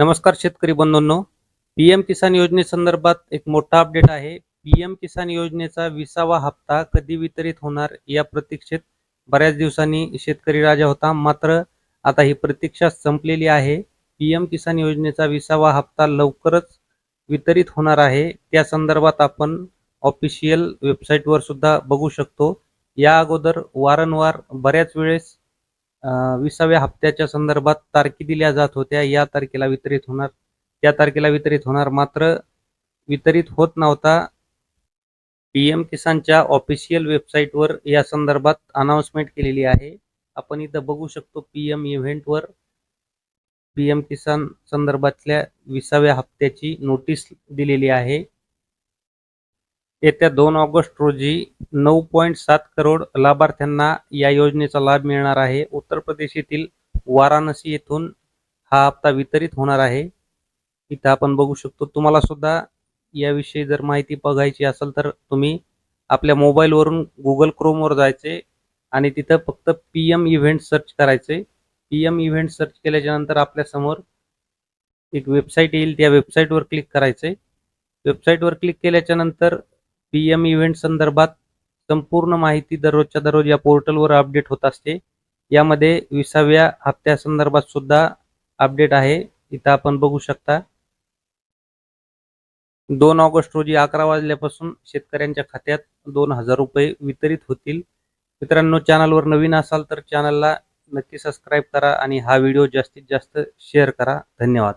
नमस्कार शेतकरी बंधूंनो. P M किसान योजनेसंदर्भात एक मोठा अपडेट आहे. पी एम किसान योजनेचा विसावा हप्ता कधी वितरित होणार या प्रतीक्षेत बऱ्याच दिवसांनी शेतकरी राजा होता. मात्र आता ही प्रतीक्षा संपलेली आहे. पी एम किसान योजनेचा विसावा हप्ता लवकरच वितरित होणार आहे. त्या संदर्भात आपण ऑफिशियल वेबसाईटवर सुद्धा बघू शकतो. या अगोदर वारंवार बऱ्याच वेळेस विसाव्या हप्त्याच्या संदर्भात तारखी दिल्या जात होत्या. या तारखेला वितरित होणार त्या तारखेला वितरित होणार मात्र वितरित होत नव्हता. पीएम किसानच्या ऑफिशियल वेबसाईटवर या संदर्भात अनाउन्समेंट केलेली आहे. आपण इथं बघू शकतो पीएम इव्हेंटवर पीएम किसान संदर्भातल्या विसाव्या हप्त्याची नोटीस दिलेली आहे. येत्या दोन ऑगस्ट रोजी नऊ पॉईंट सात करोड लाभार्थ्यांना या योजनेचा लाभ मिळणार आहे. उत्तर प्रदेश येथील वाराणसी येथून हा हप्ता वितरित होणार आहे. इथं आपण बघू शकतो तुम्हाला सुद्धा याविषयी जर माहिती बघायची असेल तर तुम्ही आपल्या मोबाईलवरून गुगल क्रोमवर जायचे आणि तिथं फक्त पी एम इव्हेंट सर्च करायचे. पी एम इव्हेंट सर्च केल्याच्यानंतर आपल्यासमोर एक वेबसाईट येईल. त्या वेबसाईटवर क्लिक करायचे. वेबसाईटवर क्लिक केल्याच्यानंतर पीएम इव्हेंट संदर्भात संपूर्ण माहिती दररोजच्या दररोज या पोर्टलवर अपडेट होत असते. यामध्ये विसाव्या हप्त्यासंदर्भात सुद्धा अपडेट आहे. इथं आपण बघू शकता. दोन ऑगस्ट रोजी अकरा वाजल्यापासून शेतकऱ्यांच्या खात्यात दोन हजार रुपये वितरित होतील. मित्रांनो चॅनलवर नवीन असाल तर चॅनलला नक्की सबस्क्राईब करा आणि हा व्हिडिओ जास्तीत जास्त शेअर करा. धन्यवाद.